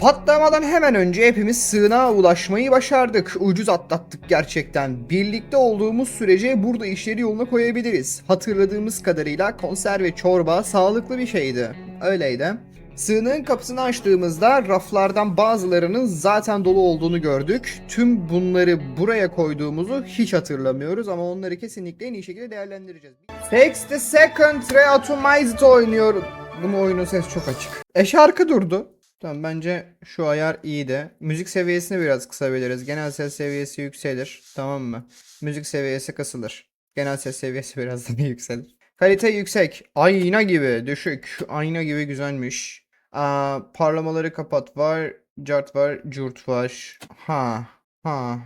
Patlamadan hemen önce hepimiz sığınağa ulaşmayı başardık. Ucuz atlattık gerçekten. Birlikte olduğumuz sürece burada işleri yoluna koyabiliriz. Hatırladığımız kadarıyla konserve çorba sağlıklı bir şeydi. Öyleydi. Sığınağın kapısını açtığımızda raflardan bazılarının zaten dolu olduğunu gördük. Tüm bunları buraya koyduğumuzu hiç hatırlamıyoruz ama onları kesinlikle en iyi şekilde değerlendireceğiz. Takes the second Reatomized oynuyor. Bunun oyunun sesi çok açık. E şarkı durdu. Tamam bence şu ayar iyi de. Müzik seviyesini biraz kısabiliriz. Genel ses seviyesi yükselir. Tamam mı? Müzik seviyesi kısılır. Genel ses seviyesi biraz daha yükselir. Kalite yüksek. Ayna gibi düşük. Ayna gibi güzelmiş. Aa, parlamaları kapat var. Cart var. Curt var. Ha. Ha.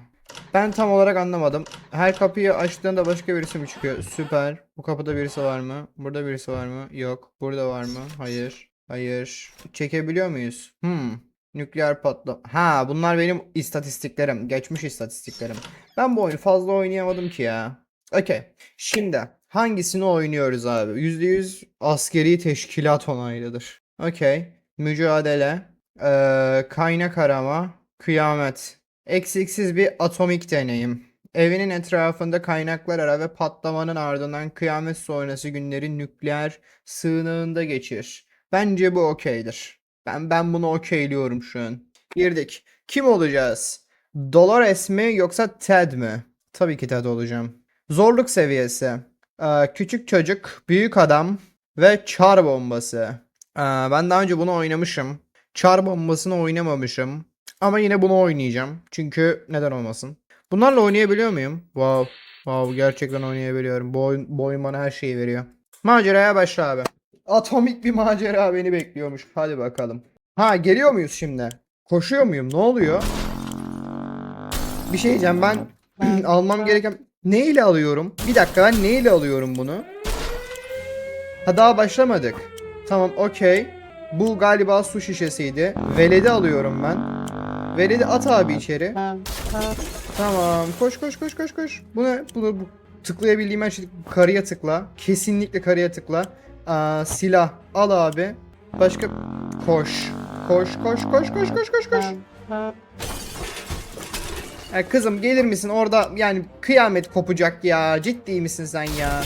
Ben tam olarak anlamadım. Her kapıyı açtığında başka birisi mi çıkıyor? Süper. Bu kapıda birisi var mı? Burada birisi var mı? Yok. Burada var mı? Hayır. Hayır. Çekebiliyor muyuz? Hmm. Nükleer patlam. Ha, bunlar benim istatistiklerim. Geçmiş istatistiklerim. Ben bu oyunu fazla oynayamadım ki ya. Okey. Şimdi hangisini oynuyoruz abi? %100 askeri teşkilat onaylıdır. Okey. Mücadele. Ee, kaynak arama. Kıyamet. Eksiksiz bir atomik deneyim. Evinin etrafında kaynaklar ara ve patlamanın ardından kıyamet sonrası günleri nükleer sığınağında geçir. Bence bu okeydir. Ben ben bunu okeyliyorum şu an. Girdik. Kim olacağız? Dolores mi yoksa Ted mi? Tabii ki Ted olacağım. Zorluk seviyesi. Ee, küçük çocuk, büyük adam ve çar bombası. Ee, ben daha önce bunu oynamışım. Çar bombasını oynamamışım. Ama yine bunu oynayacağım. Çünkü neden olmasın? Bunlarla oynayabiliyor muyum? Wow. Wow gerçekten oynayabiliyorum. Bu oyun, bu oyun bana her şeyi veriyor. Maceraya başla abi. Atomik bir macera beni bekliyormuş. Hadi bakalım. Ha geliyor muyuz şimdi? Koşuyor muyum? Ne oluyor? Bir şey diyeceğim ben almam gereken... Ne ile alıyorum? Bir dakika ben ne ile alıyorum bunu? Ha daha başlamadık. Tamam okey. Bu galiba su şişesiydi. Veledi alıyorum ben. Veledi at abi içeri. Tamam. Koş koş koş koş koş. Bu ne? Bu, bu tıklayabildiğim her şey. Karıya tıkla. Kesinlikle karıya tıkla. Aa, silah. Al abi. Başka koş. Koş koş koş koş koş koş koş. Ya kızım gelir misin orada yani kıyamet kopacak ya. Ciddi misin sen ya?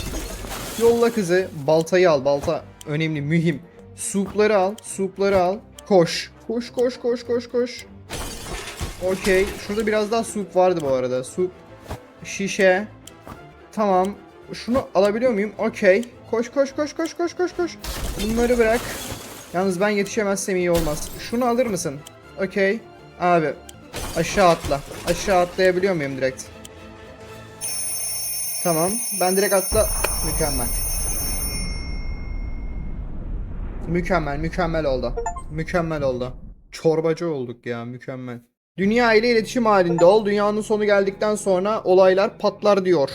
Yolla kızı. Baltayı al. Balta önemli, mühim. Supları al. Supları al. Koş. Koş koş koş koş koş. Okey. Şurada biraz daha sup vardı bu arada. Sup. Şişe. Tamam. Şunu alabiliyor muyum? Okey. Koş koş koş koş koş koş koş. Bunları bırak. Yalnız ben yetişemezsem iyi olmaz. Şunu alır mısın? Okey. Abi. Aşağı atla. Aşağı atlayabiliyor muyum direkt? Tamam. Ben direkt atla. Mükemmel. Mükemmel, mükemmel oldu. Mükemmel oldu. Çorbacı olduk ya, mükemmel. Dünya ile iletişim halinde ol. Dünyanın sonu geldikten sonra olaylar patlar diyor.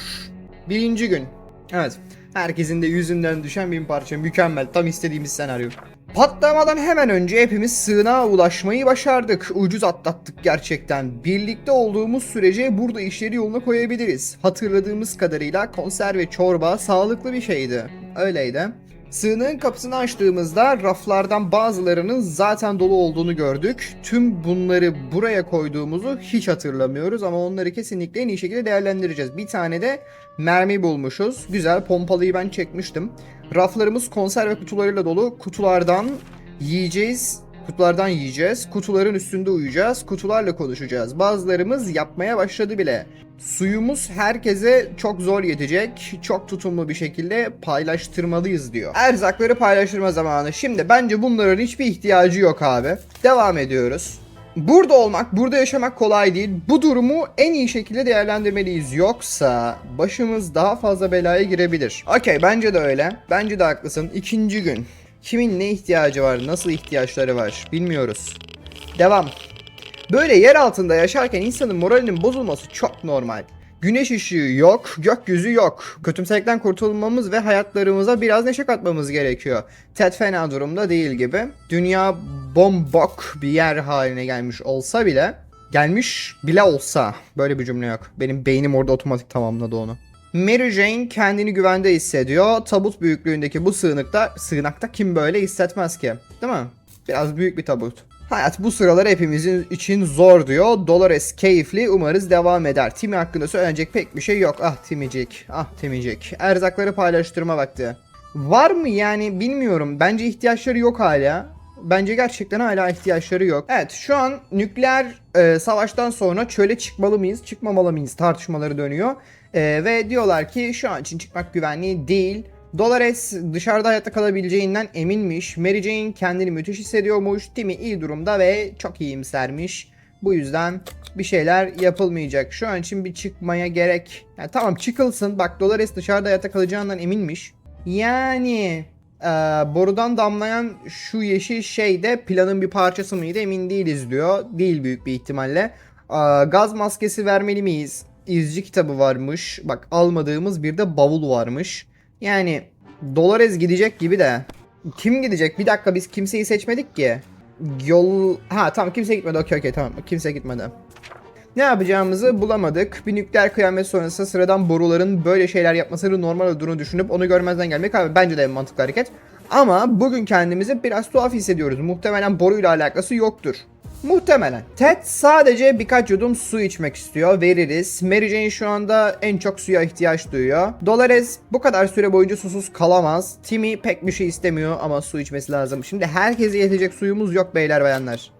Birinci gün. Evet. Herkesin de yüzünden düşen bir parça. Mükemmel. Tam istediğimiz senaryo. Patlamadan hemen önce hepimiz sığınağa ulaşmayı başardık. Ucuz atlattık gerçekten. Birlikte olduğumuz sürece burada işleri yoluna koyabiliriz. Hatırladığımız kadarıyla konserve çorba sağlıklı bir şeydi. Öyleydi. Sığınağın kapısını açtığımızda raflardan bazılarının zaten dolu olduğunu gördük. Tüm bunları buraya koyduğumuzu hiç hatırlamıyoruz ama onları kesinlikle en iyi şekilde değerlendireceğiz. Bir tane de mermi bulmuşuz. Güzel pompalıyı ben çekmiştim. Raflarımız konserve kutularıyla dolu. Kutulardan yiyeceğiz. Kutulardan yiyeceğiz. Kutuların üstünde uyuyacağız. Kutularla konuşacağız. Bazılarımız yapmaya başladı bile. Suyumuz herkese çok zor yetecek. Çok tutumlu bir şekilde paylaştırmalıyız diyor. Erzakları paylaştırma zamanı. Şimdi bence bunların hiçbir ihtiyacı yok abi. Devam ediyoruz. Burada olmak, burada yaşamak kolay değil. Bu durumu en iyi şekilde değerlendirmeliyiz. Yoksa başımız daha fazla belaya girebilir. Okey bence de öyle. Bence de haklısın. İkinci gün. Kimin ne ihtiyacı var, nasıl ihtiyaçları var bilmiyoruz. Devam. Böyle yer altında yaşarken insanın moralinin bozulması çok normal. Güneş ışığı yok, gökyüzü yok. Kötümselikten kurtulmamız ve hayatlarımıza biraz neşe katmamız gerekiyor. Ted fena durumda değil gibi. Dünya bombok bir yer haline gelmiş olsa bile, gelmiş bile olsa, böyle bir cümle yok. Benim beynim orada otomatik tamamladı onu. Mary Jane kendini güvende hissediyor. Tabut büyüklüğündeki bu sığınakta, sığınakta kim böyle hissetmez ki? Değil mi? Biraz büyük bir tabut. Hayat bu sıralar hepimizin için zor diyor. Dolores keyifli umarız devam eder. Timi hakkında söylenecek pek bir şey yok. Ah Timicik, ah Timicik. Erzakları paylaştırma vakti. Var mı yani bilmiyorum. Bence ihtiyaçları yok hala. Bence gerçekten hala ihtiyaçları yok. Evet şu an nükleer e, savaştan sonra çöle çıkmalı mıyız çıkmamalı mıyız tartışmaları dönüyor. E, ve diyorlar ki şu an için çıkmak güvenli değil. Dolores dışarıda hayatta kalabileceğinden eminmiş. Mary Jane kendini müthiş hissediyormuş. Timmy iyi durumda ve çok iyimsermiş. Bu yüzden bir şeyler yapılmayacak. Şu an için bir çıkmaya gerek. Yani tamam çıkılsın. Bak Dolores dışarıda hayatta kalacağından eminmiş. Yani e, borudan damlayan şu yeşil şey de planın bir parçası mıydı emin değiliz diyor. Değil büyük bir ihtimalle. E, gaz maskesi vermeli miyiz? İzci kitabı varmış. Bak almadığımız bir de bavul varmış. Yani Dolores gidecek gibi de. Kim gidecek? Bir dakika biz kimseyi seçmedik ki. Yol... Ha tamam kimse gitmedi. Okey okey tamam. Kimse gitmedi. Ne yapacağımızı bulamadık. Bir nükleer kıyamet sonrası sıradan boruların böyle şeyler yapmasını normal olduğunu düşünüp onu görmezden gelmek abi bence de en mantıklı hareket. Ama bugün kendimizi biraz tuhaf hissediyoruz. Muhtemelen boruyla alakası yoktur. Muhtemelen. Ted sadece birkaç yudum su içmek istiyor. Veririz. Mary Jane şu anda en çok suya ihtiyaç duyuyor. Dolores bu kadar süre boyunca susuz kalamaz. Timmy pek bir şey istemiyor ama su içmesi lazım. Şimdi herkese yetecek suyumuz yok beyler bayanlar.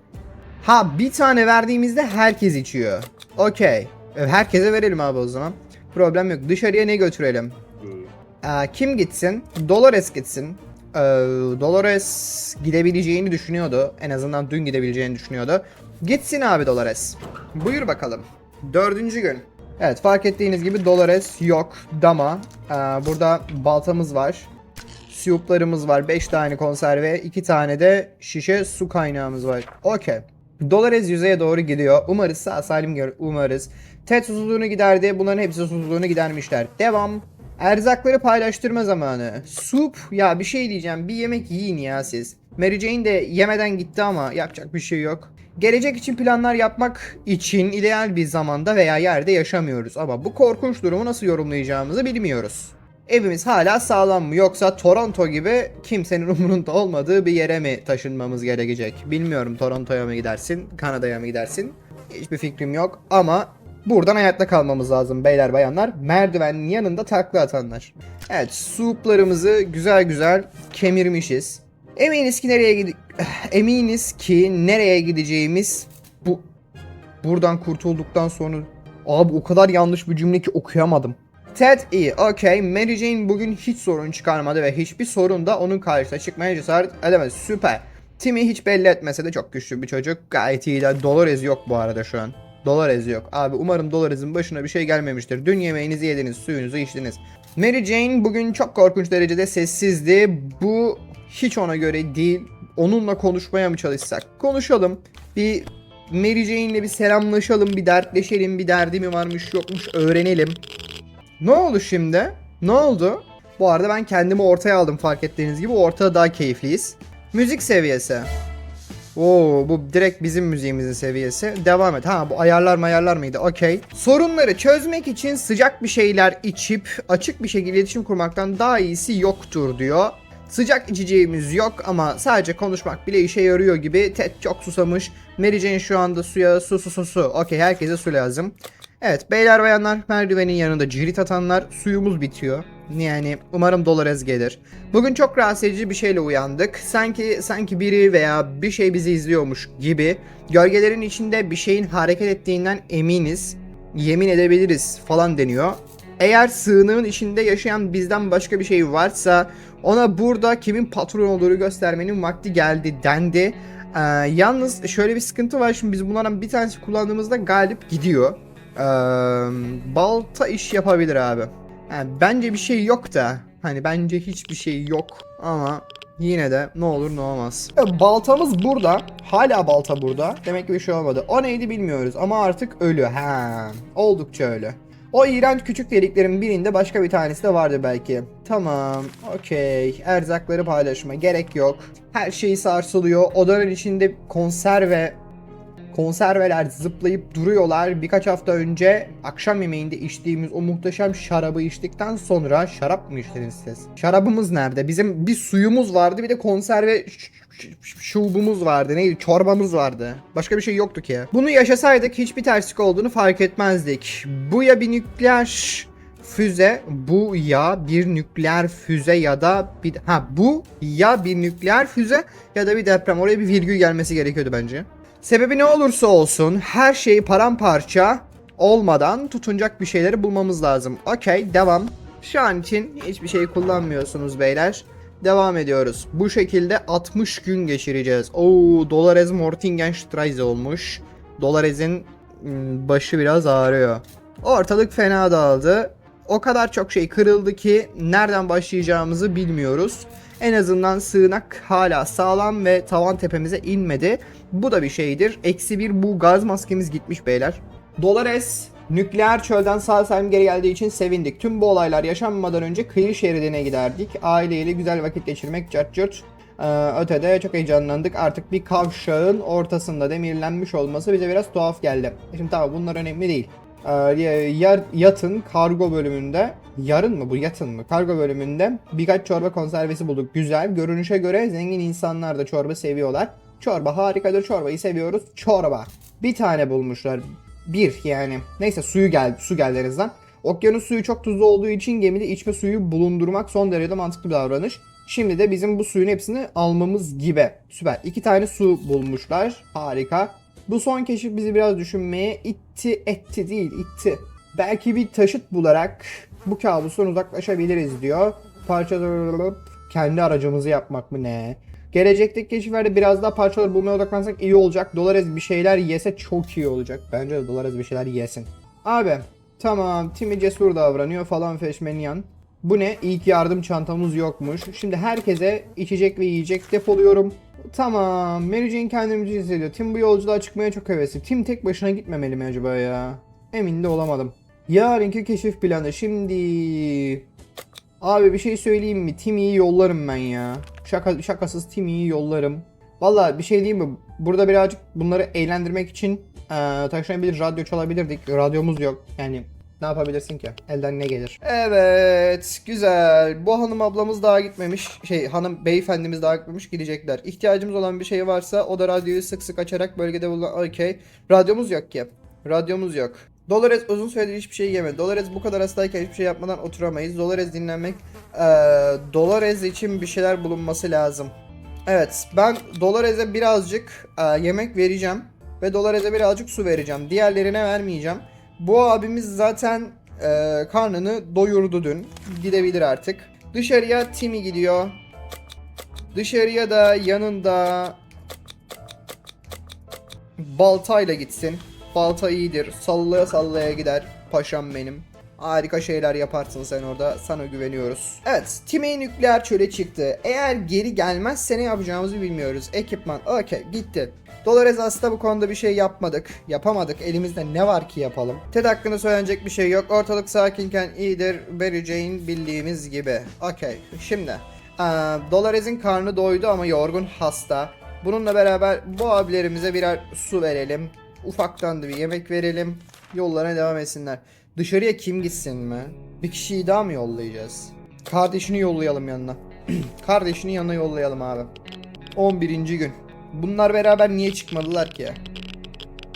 Ha bir tane verdiğimizde herkes içiyor. Okey. E, Herkese verelim abi o zaman. Problem yok. Dışarıya ne götürelim? Ee, kim gitsin? Dolores gitsin. Ee, Dolores gidebileceğini düşünüyordu. En azından dün gidebileceğini düşünüyordu. Gitsin abi Dolores. Buyur bakalım. Dördüncü gün. Evet fark ettiğiniz gibi Dolores yok. Dama. Ee, burada baltamız var. Siyuplarımız var. 5 tane konserve. 2 tane de şişe su kaynağımız var. Okey. Dolores yüzeye doğru gidiyor. Umarız sağ salim gör. Umarız. Ted susuzluğunu giderdi. Bunların hepsi susuzluğunu gidermişler. Devam. Erzakları paylaştırma zamanı. Sup. Ya bir şey diyeceğim. Bir yemek yiyin ya siz. Mary Jane de yemeden gitti ama yapacak bir şey yok. Gelecek için planlar yapmak için ideal bir zamanda veya yerde yaşamıyoruz. Ama bu korkunç durumu nasıl yorumlayacağımızı bilmiyoruz. Evimiz hala sağlam mı yoksa Toronto gibi kimsenin umurunda olmadığı bir yere mi taşınmamız gerekecek? Bilmiyorum Toronto'ya mı gidersin, Kanada'ya mı gidersin? Hiçbir fikrim yok ama buradan hayatta kalmamız lazım beyler bayanlar. Merdivenin yanında takla atanlar. Evet souplarımızı güzel güzel kemirmişiz. Eminiz ki nereye gidi eminiz ki nereye gideceğimiz bu buradan kurtulduktan sonra abi o kadar yanlış bir cümle ki okuyamadım. Ted iyi, okey. Mary Jane bugün hiç sorun çıkarmadı ve hiçbir sorun da onun karşısına çıkmaya cesaret edemedi. Süper. Timmy hiç belli etmese de çok güçlü bir çocuk. Gayet iyi de Dolores yok bu arada şu an. Dolores yok. Abi umarım Dolores'in başına bir şey gelmemiştir. Dün yemeğinizi yediniz, suyunuzu içtiniz. Mary Jane bugün çok korkunç derecede sessizdi. Bu hiç ona göre değil. Onunla konuşmaya mı çalışsak? Konuşalım. Bir Mary Jane'le bir selamlaşalım, bir dertleşelim, bir derdi mi varmış yokmuş öğrenelim. Ne oldu şimdi? Ne oldu? Bu arada ben kendimi ortaya aldım fark ettiğiniz gibi. Ortada daha keyifliyiz. Müzik seviyesi. Oo bu direkt bizim müziğimizin seviyesi. Devam et. Ha bu ayarlar mayarlar mıydı? Okey. Sorunları çözmek için sıcak bir şeyler içip açık bir şekilde iletişim kurmaktan daha iyisi yoktur diyor. Sıcak içeceğimiz yok ama sadece konuşmak bile işe yarıyor gibi. Ted çok susamış. Mary Jane şu anda suya su su su su. Okey herkese su lazım. Evet beyler bayanlar merdivenin yanında cirit atanlar suyumuz bitiyor. Yani umarım Dolores gelir. Bugün çok rahatsız edici bir şeyle uyandık. Sanki sanki biri veya bir şey bizi izliyormuş gibi. Gölgelerin içinde bir şeyin hareket ettiğinden eminiz. Yemin edebiliriz falan deniyor. Eğer sığınığın içinde yaşayan bizden başka bir şey varsa ona burada kimin patron olduğunu göstermenin vakti geldi dendi. Ee, yalnız şöyle bir sıkıntı var. Şimdi biz bunlardan bir tanesi kullandığımızda galip gidiyor. Ee, balta iş yapabilir abi. Yani bence bir şey yok da. Hani bence hiçbir şey yok ama yine de ne olur ne olmaz. Ya, baltamız burada. Hala balta burada. Demek ki bir şey olmadı. O neydi bilmiyoruz ama artık ölü. Ha, oldukça ölü. O iğrenç küçük deliklerin birinde başka bir tanesi de vardı belki. Tamam, okey. Erzakları paylaşma gerek yok. Her şey sarsılıyor. Odanın içinde konserve Konserveler zıplayıp duruyorlar. Birkaç hafta önce akşam yemeğinde içtiğimiz o muhteşem şarabı içtikten sonra şarap mı içtiniz siz? Şarabımız nerede? Bizim bir suyumuz vardı bir de konserve şubumuz vardı. Neydi? Çorbamız vardı. Başka bir şey yoktu ki. Bunu yaşasaydık hiçbir terslik olduğunu fark etmezdik. Bu ya bir nükleer füze bu ya bir nükleer füze ya da bir ha bu ya bir nükleer füze ya da bir deprem oraya bir virgül gelmesi gerekiyordu bence. Sebebi ne olursa olsun her şey paramparça olmadan tutunacak bir şeyleri bulmamız lazım. Okey devam. Şu an için hiçbir şey kullanmıyorsunuz beyler. Devam ediyoruz. Bu şekilde 60 gün geçireceğiz. Oo Dolores Mortingenstreise olmuş. Dolores'in hmm, başı biraz ağrıyor. Ortalık fena dağıldı. O kadar çok şey kırıldı ki nereden başlayacağımızı bilmiyoruz. En azından sığınak hala sağlam ve tavan tepemize inmedi. Bu da bir şeydir. Eksi bir bu gaz maskemiz gitmiş beyler. Dolores nükleer çölden sağ salim geri geldiği için sevindik. Tüm bu olaylar yaşanmadan önce kıyı şeridine giderdik. Aileyle güzel vakit geçirmek cart curt. Ee, ötede çok heyecanlandık. Artık bir kavşağın ortasında demirlenmiş olması bize biraz tuhaf geldi. Şimdi tamam bunlar önemli değil. Ee, yatın kargo bölümünde yarın mı bu yatın mı? Kargo bölümünde birkaç çorba konservesi bulduk. Güzel. Görünüşe göre zengin insanlar da çorba seviyorlar. Çorba harikadır. Çorbayı seviyoruz. Çorba. Bir tane bulmuşlar. Bir yani. Neyse suyu geldi su geldi en okyanus suyu çok tuzlu olduğu için gemide içme suyu bulundurmak son derece mantıklı bir davranış. Şimdi de bizim bu suyun hepsini almamız gibi. Süper. İki tane su bulmuşlar. Harika. Bu son keşif bizi biraz düşünmeye itti, etti değil, itti. Belki bir taşıt bularak bu kabustan uzaklaşabiliriz diyor. Parçaları kendi aracımızı yapmak mı ne? Gelecekteki keşiflerde biraz daha parçaları bulmaya odaklansak iyi olacak. Dolores bir şeyler yese çok iyi olacak. Bence de Dolores bir şeyler yesin. Abi tamam Timmy cesur davranıyor falan feşmenyan. Bu ne? İlk yardım çantamız yokmuş. Şimdi herkese içecek ve yiyecek depoluyorum. Tamam. Mary Jane kendini hissediyor. Tim bu yolculuğa çıkmaya çok hevesli. Tim tek başına gitmemeli mi acaba ya? Emin de olamadım. Yarınki keşif planı şimdi. Abi bir şey söyleyeyim mi? Timmy'yi yollarım ben ya. Şaka, şakasız Timmy'yi yollarım. Valla bir şey diyeyim mi? Burada birazcık bunları eğlendirmek için eee taşınabilir radyo çalabilirdik. Radyomuz yok. Yani ne yapabilirsin ki? Elden ne gelir? Evet, güzel. Bu hanım ablamız daha gitmemiş. Şey, hanım beyefendimiz daha gitmemiş. Gidecekler. İhtiyacımız olan bir şey varsa o da radyoyu sık sık açarak bölgede bulunan... Okey. Radyomuz yok ki. Radyomuz yok. Dolores uzun süredir hiçbir şey yemedi. Dolores bu kadar hastayken hiçbir şey yapmadan oturamayız. Dolores dinlenmek... Eee Dolores için bir şeyler bulunması lazım. Evet, ben Dolores'e birazcık e, yemek vereceğim. Ve Dolores'e birazcık su vereceğim. Diğerlerine vermeyeceğim. Bu abimiz zaten e, karnını doyurdu dün. Gidebilir artık. Dışarıya Timmy gidiyor. Dışarıya da yanında baltayla gitsin. Balta iyidir. Sallaya sallaya gider. Paşam benim. Harika şeyler yaparsın sen orada. Sana güveniyoruz. Evet. Timmy nükleer çöle çıktı. Eğer geri gelmezse ne yapacağımızı bilmiyoruz. Ekipman. Okey. Gitti. Dolores aslında bu konuda bir şey yapmadık. Yapamadık. Elimizde ne var ki yapalım. Ted hakkında söylenecek bir şey yok. Ortalık sakinken iyidir. Jane bildiğimiz gibi. Okey. Şimdi. Ee, Dolores'in karnı doydu ama yorgun hasta. Bununla beraber bu abilerimize birer su verelim. Ufaktan da bir yemek verelim. Yollarına devam etsinler. Dışarıya kim gitsin mi? Bir kişiyi daha mı yollayacağız? Kardeşini yollayalım yanına. Kardeşini yanına yollayalım abi. 11. gün. Bunlar beraber niye çıkmadılar ki?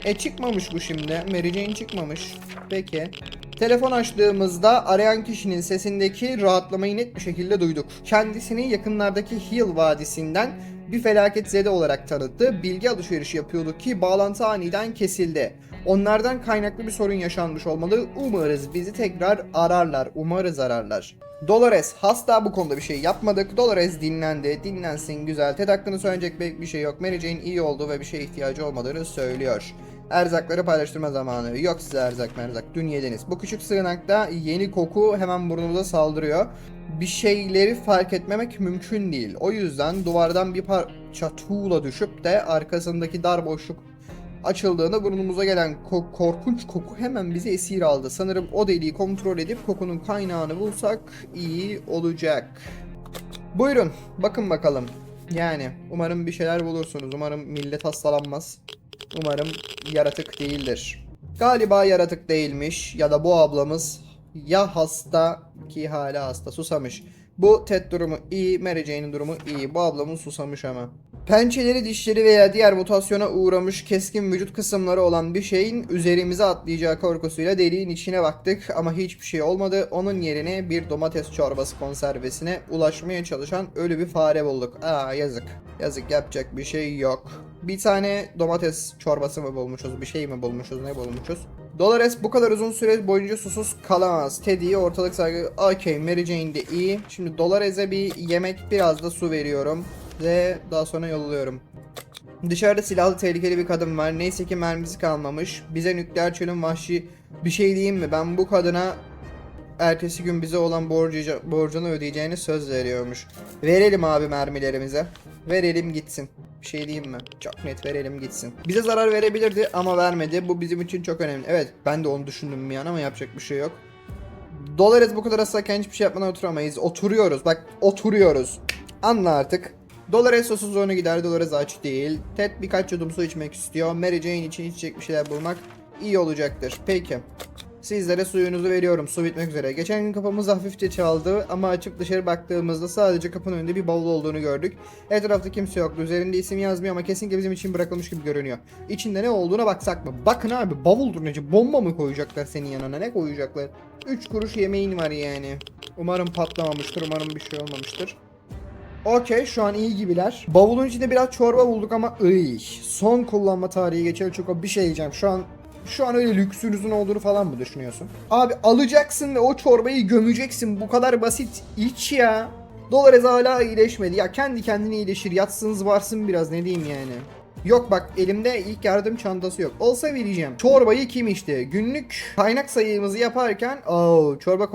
E çıkmamış bu şimdi. Mary Jane çıkmamış. Peki. Telefon açtığımızda arayan kişinin sesindeki rahatlamayı net bir şekilde duyduk. Kendisini yakınlardaki Hill Vadisi'nden bir felaket zede olarak tanıttı. Bilgi alışverişi yapıyorduk ki bağlantı aniden kesildi. Onlardan kaynaklı bir sorun yaşanmış olmalı. Umarız bizi tekrar ararlar. Umarız ararlar. Dolores hasta bu konuda bir şey yapmadık. Dolores dinlendi. Dinlensin güzel. Ted hakkında söyleyecek bir şey yok. Mary Jane iyi oldu ve bir şeye ihtiyacı olmadığını söylüyor. Erzakları paylaştırma zamanı. Yok size erzak merzak. Dün yediniz. Bu küçük sığınakta yeni koku hemen burnumuza saldırıyor. Bir şeyleri fark etmemek mümkün değil. O yüzden duvardan bir parça tuğla düşüp de arkasındaki dar boşluk açıldığında burnumuza gelen ko- korkunç koku hemen bizi esir aldı. Sanırım o deliği kontrol edip kokunun kaynağını bulsak iyi olacak. Buyurun bakın bakalım. Yani umarım bir şeyler bulursunuz. Umarım millet hastalanmaz. Umarım yaratık değildir. Galiba yaratık değilmiş ya da bu ablamız ya hasta ki hala hasta susamış. Bu Ted durumu iyi, Mary Jane'in durumu iyi. Bu ablamın susamış ama. Pençeleri, dişleri veya diğer mutasyona uğramış keskin vücut kısımları olan bir şeyin üzerimize atlayacağı korkusuyla deliğin içine baktık ama hiçbir şey olmadı. Onun yerine bir domates çorbası konservesine ulaşmaya çalışan ölü bir fare bulduk. Aa yazık. Yazık yapacak bir şey yok. Bir tane domates çorbası mı bulmuşuz, bir şey mi bulmuşuz, ne bulmuşuz? Dolores bu kadar uzun süre boyunca susuz kalamaz. Teddy'yi ortalık saygı... Okey Mary Jane de iyi. Şimdi Dolores'e bir yemek biraz da su veriyorum. Ve daha sonra yolluyorum. Dışarıda silahlı tehlikeli bir kadın var. Neyse ki mermisi kalmamış. Bize nükleer çölün vahşi bir şey diyeyim mi? Ben bu kadına ertesi gün bize olan borcu, borcunu ödeyeceğini söz veriyormuş. Verelim abi mermilerimize. Verelim gitsin. Bir şey diyeyim mi? Çok net verelim gitsin. Bize zarar verebilirdi ama vermedi. Bu bizim için çok önemli. Evet ben de onu düşündüm bir an ama yapacak bir şey yok. Dolores bu kadar ıslakken hiçbir şey yapmadan oturamayız. Oturuyoruz. Bak oturuyoruz. Anla artık. Dolores susuz onu gider. Dolores aç değil. Ted birkaç yudum su içmek istiyor. Mary Jane için içecek bir şeyler bulmak iyi olacaktır. Peki. Sizlere suyunuzu veriyorum. Su bitmek üzere. Geçen gün kapımız hafifçe çaldı ama açıp dışarı baktığımızda sadece kapının önünde bir bavul olduğunu gördük. Etrafta kimse yoktu. Üzerinde isim yazmıyor ama kesinlikle bizim için bırakılmış gibi görünüyor. İçinde ne olduğuna baksak mı? Bakın abi bavuldur nece? Bomba mı koyacaklar senin yanına? Ne koyacaklar? 3 kuruş yemeğin var yani. Umarım patlamamıştır. Umarım bir şey olmamıştır. Okey şu an iyi gibiler. Bavulun içinde biraz çorba bulduk ama ıy. Son kullanma tarihi geçer çok bir şey diyeceğim. Şu an şu an öyle lüksünüzün olduğunu falan mı düşünüyorsun? Abi alacaksın ve o çorbayı gömeceksin. Bu kadar basit. İç ya. Dolores hala iyileşmedi. Ya kendi kendine iyileşir. Yatsın varsın biraz ne diyeyim yani. Yok bak elimde ilk yardım çantası yok. Olsa vereceğim. Çorbayı kim içti? Günlük kaynak sayımızı yaparken Oo, çorba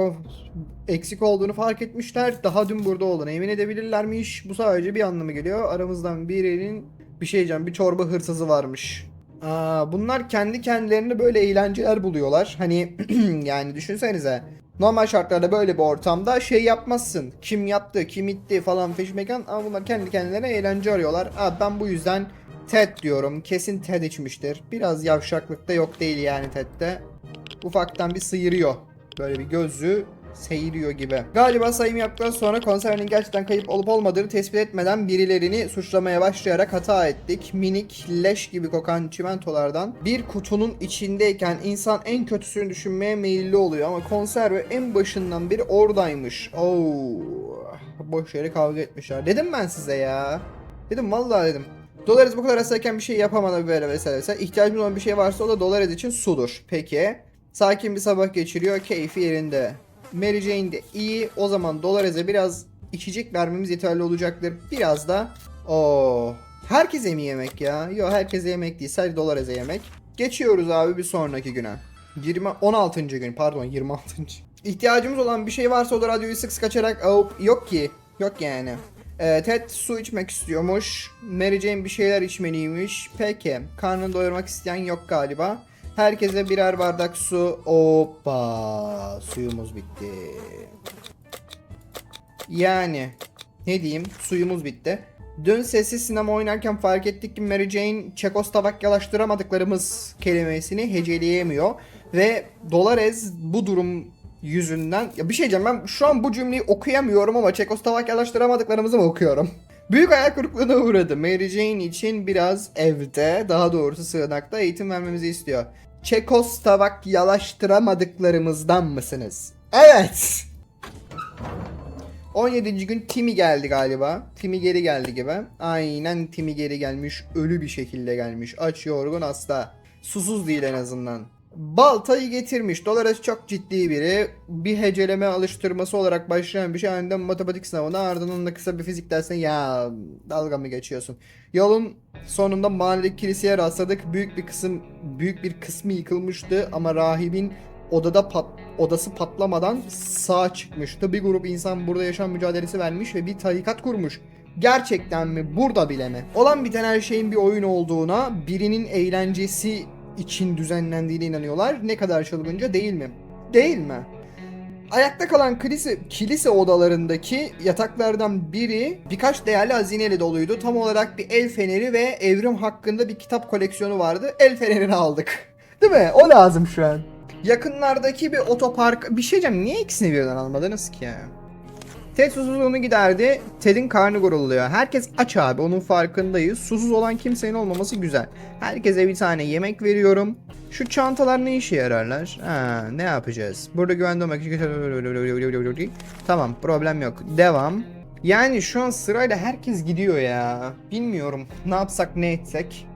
eksik olduğunu fark etmişler. Daha dün burada olduğunu emin edebilirlermiş. Bu sadece bir anlamı geliyor. Aramızdan birinin bir şey diyeceğim bir çorba hırsızı varmış. Aa, bunlar kendi kendilerine böyle eğlenceler buluyorlar. Hani yani düşünsenize. Normal şartlarda böyle bir ortamda şey yapmazsın. Kim yaptı, kim itti falan feşmekan ama bunlar kendi kendilerine eğlence arıyorlar. Aa, ben bu yüzden Ted diyorum. Kesin Ted içmiştir. Biraz yavşaklık da yok değil yani Ted'de. Ufaktan bir sıyırıyor. Böyle bir gözü seyiriyor gibi. Galiba sayım yaptıktan sonra konservenin gerçekten kayıp olup olmadığını tespit etmeden birilerini suçlamaya başlayarak hata ettik. Minik leş gibi kokan çimentolardan bir kutunun içindeyken insan en kötüsünü düşünmeye meyilli oluyor ama konserve en başından beri oradaymış. Oo. Boş yere kavga etmişler. Dedim ben size ya. Dedim vallahi dedim. Dolores bu kadar hastayken bir şey yapamadı böyle vesaire. vesaire. İhtiyacımız olan bir şey varsa o da Dolores için sudur. Peki. Sakin bir sabah geçiriyor. Keyfi yerinde. Mary Jane de iyi. O zaman Dolores'e biraz içecek vermemiz yeterli olacaktır. Biraz da o herkese mi yemek ya? Yok herkese yemek değil. Sadece Dolores'e yemek. Geçiyoruz abi bir sonraki güne. 20 16. gün pardon 26. İhtiyacımız olan bir şey varsa o da radyoyu sık sık açarak Hop, yok ki. Yok yani. Ee, Ted su içmek istiyormuş. Mary Jane bir şeyler içmeliymiş. Peki. Karnını doyurmak isteyen yok galiba. Herkese birer bardak su. Hoppa. Suyumuz bitti. Yani. Ne diyeyim? Suyumuz bitti. Dün sessiz sinema oynarken fark ettik ki Mary Jane Çekoslovakyalaştıramadıklarımız kelimesini heceleyemiyor. Ve Dolores bu durum yüzünden... Ya bir şey diyeceğim ben şu an bu cümleyi okuyamıyorum ama Çekoslovakyalaştıramadıklarımızı mı okuyorum? Büyük hayal kırıklığına uğradı. Mary Jane için biraz evde, daha doğrusu sığınakta eğitim vermemizi istiyor. Çekoslovakyalaştıramadıklarımızdan mısınız? Evet. 17. gün Timmy geldi galiba. Timmy geri geldi gibi. Aynen Timmy geri gelmiş. Ölü bir şekilde gelmiş. Aç, yorgun, hasta. Susuz değil en azından. Baltayı getirmiş. Dolores çok ciddi biri. Bir heceleme alıştırması olarak başlayan bir şey. Aniden matematik sınavına ardından da kısa bir fizik dersine ya dalga mı geçiyorsun? Yolun sonunda mahalledeki kiliseye rastladık. Büyük bir kısım büyük bir kısmı yıkılmıştı ama rahibin odada pat, odası patlamadan sağ çıkmıştı. Bir grup insan burada yaşam mücadelesi vermiş ve bir tarikat kurmuş. Gerçekten mi? Burada bile mi? Olan biten her şeyin bir oyun olduğuna, birinin eğlencesi için düzenlendiğine inanıyorlar. Ne kadar çılgınca değil mi? Değil mi? Ayakta kalan kilise, kilise odalarındaki yataklardan biri birkaç değerli hazineyle doluydu. Tam olarak bir el feneri ve evrim hakkında bir kitap koleksiyonu vardı. El fenerini aldık. Değil mi? O lazım şu an. Yakınlardaki bir otopark... Bir şey diyeceğim. Niye ikisini birden almadınız ki ya? Ted susuzluğunu giderdi. Ted'in karnı gurulduyor. Herkes aç abi. Onun farkındayız. Susuz olan kimsenin olmaması güzel. Herkese bir tane yemek veriyorum. Şu çantalar ne işe yararlar? Ha, ne yapacağız? Burada güvende olmak için... Tamam problem yok. Devam. Yani şu an sırayla herkes gidiyor ya. Bilmiyorum. Ne yapsak ne etsek.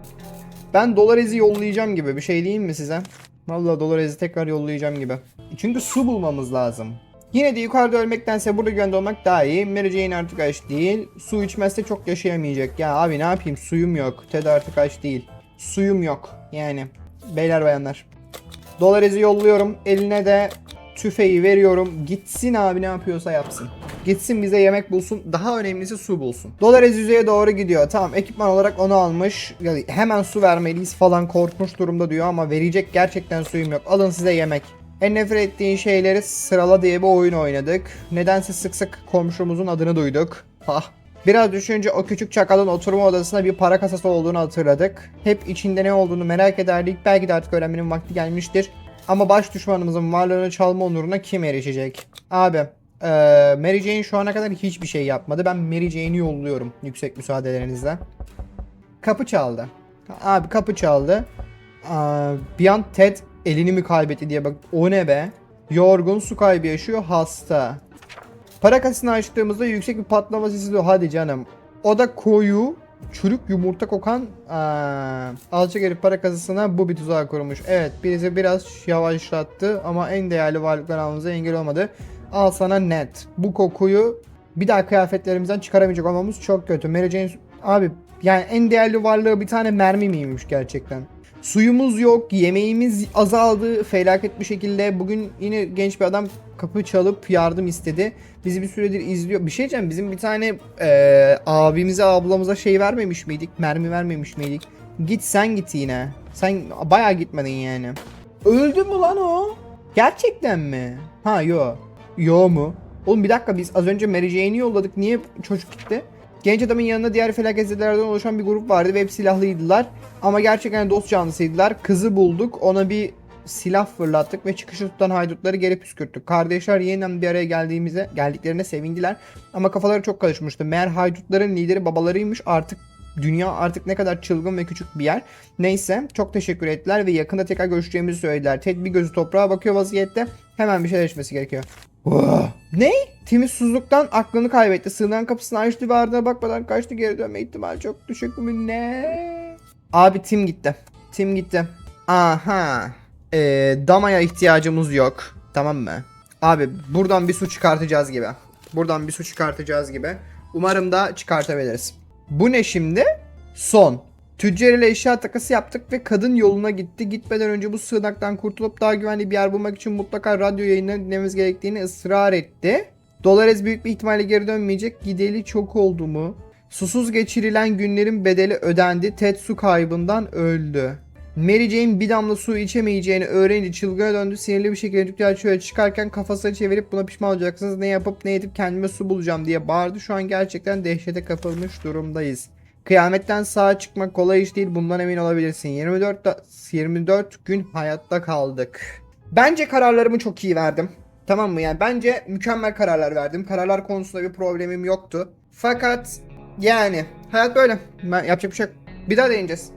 Ben Dolares'i yollayacağım gibi bir şey diyeyim mi size? Vallahi Dolares'i tekrar yollayacağım gibi. Çünkü su bulmamız lazım. Yine de yukarıda ölmektense burada güvende olmak daha iyi. Mary Jane artık aç değil. Su içmezse çok yaşayamayacak. Ya abi ne yapayım suyum yok. Ted artık aç değil. Suyum yok. Yani. Beyler bayanlar. Dolares'i yolluyorum. Eline de tüfeği veriyorum. Gitsin abi ne yapıyorsa yapsın. Gitsin bize yemek bulsun. Daha önemlisi su bulsun. Dolares yüzeye doğru gidiyor. Tamam ekipman olarak onu almış. Yani hemen su vermeliyiz falan korkmuş durumda diyor ama verecek gerçekten suyum yok. Alın size yemek. En nefret ettiğin şeyleri sırala diye bir oyun oynadık. Nedense sık sık komşumuzun adını duyduk. Hah. Biraz düşünce o küçük çakalın oturma odasında bir para kasası olduğunu hatırladık. Hep içinde ne olduğunu merak ederdik. Belki de artık öğrenmenin vakti gelmiştir. Ama baş düşmanımızın varlığını çalma onuruna kim erişecek? Abi, eee Mary Jane şu ana kadar hiçbir şey yapmadı. Ben Mary Jane'i yolluyorum yüksek müsaadelerinizle. Kapı çaldı. Abi kapı çaldı. Aa, bir an Ted elini mi kaybetti diye bak. O ne be? Yorgun su kaybı yaşıyor hasta. Para kasasını açtığımızda yüksek bir patlama sesi duyuyor. Hadi canım. O da koyu, çürük yumurta kokan aa, alçak herif para kasasına bu bir tuzak kurmuş. Evet birisi biraz yavaşlattı ama en değerli varlıklar almamıza engel olmadı. Al sana net. Bu kokuyu bir daha kıyafetlerimizden çıkaramayacak olmamız çok kötü. Mary Jane abi yani en değerli varlığı bir tane mermi miymiş gerçekten? Suyumuz yok, yemeğimiz azaldı felaket bir şekilde. Bugün yine genç bir adam kapı çalıp yardım istedi. Bizi bir süredir izliyor. Bir şey diyeceğim bizim bir tane eee, abimize ablamıza şey vermemiş miydik? Mermi vermemiş miydik? Git sen git yine. Sen bayağı gitmedin yani. Öldü mü lan o? Gerçekten mi? Ha yo. Yo mu? Oğlum bir dakika biz az önce Mary Jane'i yolladık. Niye çocuk gitti? Genç adamın yanında diğer felaketlerden oluşan bir grup vardı ve hep silahlıydılar. Ama gerçekten dost canlısıydılar. Kızı bulduk. Ona bir silah fırlattık ve çıkışı tutan haydutları geri püskürttük. Kardeşler yeniden bir araya geldiğimize geldiklerine sevindiler. Ama kafaları çok karışmıştı. Meğer haydutların lideri babalarıymış. Artık dünya artık ne kadar çılgın ve küçük bir yer. Neyse çok teşekkür ettiler ve yakında tekrar görüşeceğimizi söylediler. Ted bir gözü toprağa bakıyor vaziyette. Hemen bir şeyler içmesi gerekiyor. Ne? Timiz susuzluktan aklını kaybetti. Sığınan kapısını açtı ve ardına bakmadan kaçtı. Geri dönme ihtimali çok düşük mü ne? Abi Tim gitti. Tim gitti. Aha. Ee, damaya ihtiyacımız yok. Tamam mı? Abi buradan bir su çıkartacağız gibi. Buradan bir su çıkartacağız gibi. Umarım da çıkartabiliriz. Bu ne şimdi? Son. Tüccar ile eşya takası yaptık ve kadın yoluna gitti. Gitmeden önce bu sığınaktan kurtulup daha güvenli bir yer bulmak için mutlaka radyo yayınlarını dinlememiz gerektiğini ısrar etti. Dolores büyük bir ihtimalle geri dönmeyecek. Gideli çok oldu mu? Susuz geçirilen günlerin bedeli ödendi. Ted su kaybından öldü. Mary Jane bir damla su içemeyeceğini öğrenince çılgına döndü. Sinirli bir şekilde dükkan şöyle çıkarken kafasını çevirip buna pişman olacaksınız. Ne yapıp ne edip kendime su bulacağım diye bağırdı. Şu an gerçekten dehşete kapılmış durumdayız. Kıyametten sağ çıkmak kolay iş değil. Bundan emin olabilirsin. 24 da- 24 gün hayatta kaldık. Bence kararlarımı çok iyi verdim. Tamam mı? Yani bence mükemmel kararlar verdim. Kararlar konusunda bir problemim yoktu. Fakat yani hayat böyle. Ben yapacak bir şey yok. Bir daha deneyeceğiz.